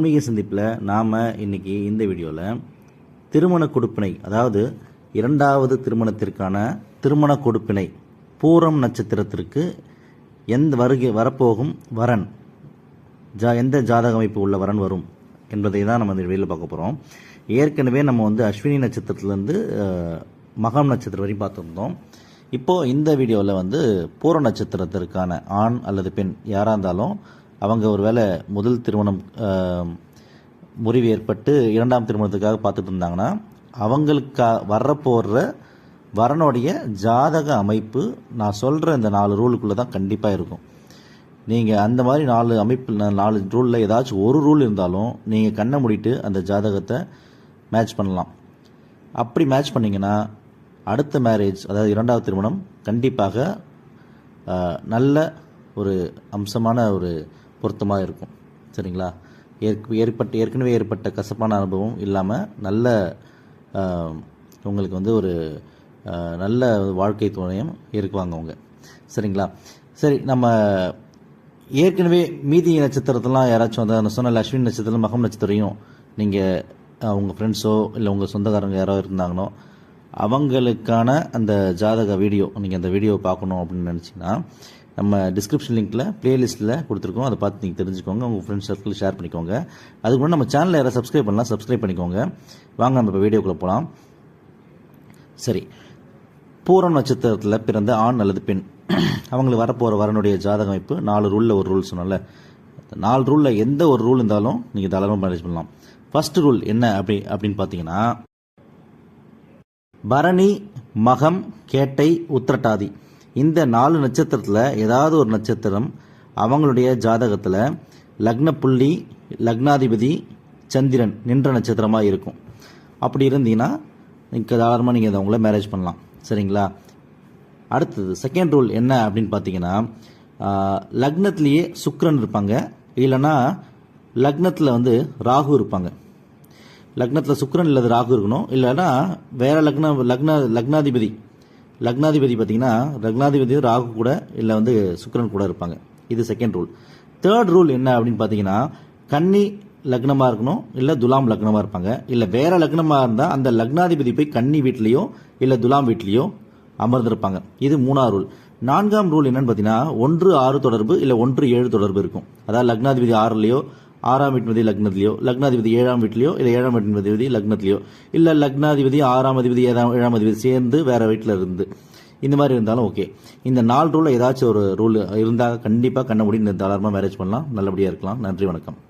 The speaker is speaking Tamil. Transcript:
ஆன்மீக சந்திப்பில் நாம் இன்னைக்கு இந்த வீடியோவில் திருமண கொடுப்பினை அதாவது இரண்டாவது திருமணத்திற்கான திருமண கொடுப்பினை பூரம் நட்சத்திரத்திற்கு எந்த வருகை வரப்போகும் வரன் ஜா எந்த ஜாதக அமைப்பு உள்ள வரன் வரும் என்பதை தான் நம்ம இந்த வீடியோவில் பார்க்க போகிறோம் ஏற்கனவே நம்ம வந்து அஸ்வினி நட்சத்திரத்துலேருந்து மகம் நட்சத்திரம் வரையும் பார்த்துருந்தோம் இப்போது இந்த வீடியோவில் வந்து பூர நட்சத்திரத்திற்கான ஆண் அல்லது பெண் யாராக இருந்தாலும் அவங்க ஒரு வேளை முதல் திருமணம் முறிவு ஏற்பட்டு இரண்டாம் திருமணத்துக்காக பார்த்துட்டு இருந்தாங்கன்னா அவங்களுக்கா வரப்போடுற வரனுடைய ஜாதக அமைப்பு நான் சொல்கிற இந்த நாலு ரூலுக்குள்ளே தான் கண்டிப்பாக இருக்கும். நீங்கள் அந்த மாதிரி நாலு அமைப்பு நாலு ரூலில் ஏதாச்சும் ஒரு ரூல் இருந்தாலும் நீங்கள் கண்ணை மூடிட்டு அந்த ஜாதகத்தை மேட்ச் பண்ணலாம். அப்படி மேட்ச் பண்ணிங்கன்னா அடுத்த மேரேஜ் அதாவது இரண்டாவது திருமணம் கண்டிப்பாக நல்ல ஒரு அம்சமான ஒரு பொருத்தமாக இருக்கும் சரிங்களா? ஏற்க ஏற்பட்ட ஏற்கனவே ஏற்பட்ட கசப்பான அனுபவம் இல்லாமல் நல்ல உங்களுக்கு வந்து ஒரு நல்ல வாழ்க்கை துணையும் இருக்குவாங்க அவங்க. சரிங்களா? சரி நம்ம ஏற்கனவே மீதி நட்சத்திரத்தெல்லாம் யாராச்சும் வந்து நான் சொன்ன அஸ்வின் நட்சத்திரம் மகம் நட்சத்திரையும் நீங்கள் உங்கள் ஃப்ரெண்ட்ஸோ இல்லை உங்கள் சொந்தக்காரங்க யாரோ இருந்தாங்களோ அவங்களுக்கான அந்த ஜாதக வீடியோ நீங்கள் அந்த வீடியோ பார்க்கணும் அப்படின்னு நினச்சிங்கன்னா நம்ம டிஸ்கிரிப்ஷன் லிங்க்கில் ப்ளேலிஸ்ட்டில் கொடுத்துருக்கோம். அதை பார்த்து நீங்கள் தெரிஞ்சுக்கோங்க. உங்கள் ஃப்ரெண்ட்ஸ் சர்க்கிள் ஷேர் பண்ணிக்கோங்க. அதுக்கு முன்னாடி நம்ம சேனலில் யாராவது சப்ஸ்கிரைப் பண்ணலாம் சப்ஸ்கிரைப் பண்ணிக்கோங்க. வாங்க நம்ம இப்போ வீடியோக்குள்ளே போகலாம் சரி. பூரம் நட்சத்திரத்தில் பிறந்த ஆண் அல்லது பெண். அவங்களுக்கு வரப்போகிற வரனுடைய ஜாதக அமைப்பு நாலு ரூலில் ஒரு ரூல் சொன்னால நாலு ரூலில் எந்த ஒரு ரூல் இருந்தாலும் நீங்கள் தாராளமாக மேனேஜ் பண்ணலாம். ஃபர்ஸ்ட் ரூல் என்ன அப்படி அப்படின்னு பார்த்தீங்கன்னா பரணி மகம் கேட்டை உத்திரட்டாதி. இந்த நாலு நட்சத்திரத்தில் ஏதாவது ஒரு நட்சத்திரம் அவங்களுடைய ஜாதகத்தில் லக்ன புள்ளி லக்னாதிபதி சந்திரன் நின்ற நட்சத்திரமாக இருக்கும். அப்படி இருந்தீங்கன்னா நீங்கள் தாராளமாக நீங்கள் அவங்கள மேரேஜ் பண்ணலாம். சரிங்களா? அடுத்தது செகண்ட் ரூல் என்ன அப்படின்னு பார்த்தீங்கன்னா லக்னத்திலேயே சுக்ரன் இருப்பாங்க. இல்லைன்னா லக்னத்தில் வந்து ராகு இருப்பாங்க. லக்னத்தில் சுக்ரன் இல்லாத ராகு இருக்கணும். இல்லைன்னா வேறு லக்ன லக்ன லக்னாதிபதி லக்னாதிபதி பார்த்தீங்கன்னா லக்னாதிபதி ராகு கூட இல்லை வந்து சுக்கரன் கூட இருப்பாங்க. இது செகண்ட் ரூல் தேர்ட் ரூல் என்ன அப்படின்னு பார்த்தீங்கன்னா கன்னி லக்னமாக இருக்கணும் இல்லை துலாம் லக்னமாக இருப்பாங்க. இல்லை வேற லக்னமாக இருந்தால் அந்த லக்னாதிபதி போய் கன்னி வீட்லேயோ இல்லை துலாம் வீட்லேயோ அமர்ந்திருப்பாங்க. இது மூணாவது ரூல் நான்காம் ரூல் என்னன்னு பார்த்தீங்கன்னா ஒன்று ஆறு தொடர்பு இல்லை ஒன்று ஏழு தொடர்பு இருக்கும். அதாவது லக்னாதிபதி ஆறுலையோ ஆறாம் வீட்டுமதி லக்னத்திலையோ லக்னாதிபதி ஏழாம் வீட்லையோ இல்லை ஏழாம் வீட்டுமதிபதி லக்னத்திலையோ இல்லை லக்னாதிபதி ஆறாம் அதிபதி ஏழாம் ஏழாம் அதிபதி சேர்ந்து வேறு வீட்டில் இருந்து இந்த மாதிரி இருந்தாலும் ஓகே இந்த நாலு ரூலில் ஏதாச்சும் ஒரு ரூல் இருந்தால் கண்டிப்பாக கண்ண முடி தாராளமாக மேரேஜ் பண்ணலாம் நல்லபடியாக இருக்கலாம் நன்றி வணக்கம்